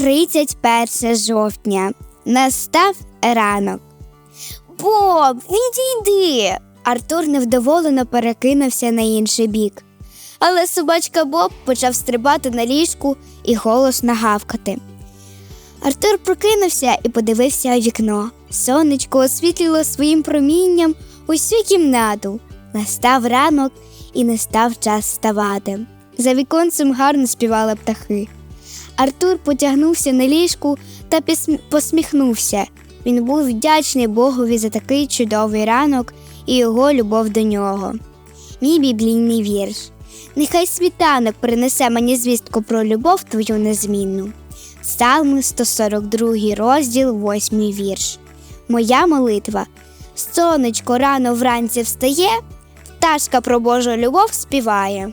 31 жовтня. Настав ранок. Боб, відійди. Артур невдоволено перекинувся на інший бік. Але собачка Боб почав стрибати на ліжку і голосно гавкати. Артур прокинувся і подивився у вікно. Сонечко освітлило своїм промінням усю кімнату. Настав ранок і не став час вставати. За віконцем гарно співали птахи. Артур потягнувся на ліжку та посміхнувся. Він був вдячний Богові за такий чудовий ранок і його любов до нього. Мій біблійний вірш. Нехай світанок принесе мені звістку про любов твою незмінну. Псалми 142 розділ, 8 вірш. Моя молитва. Сонечко рано вранці встає, пташка про Божу любов співає.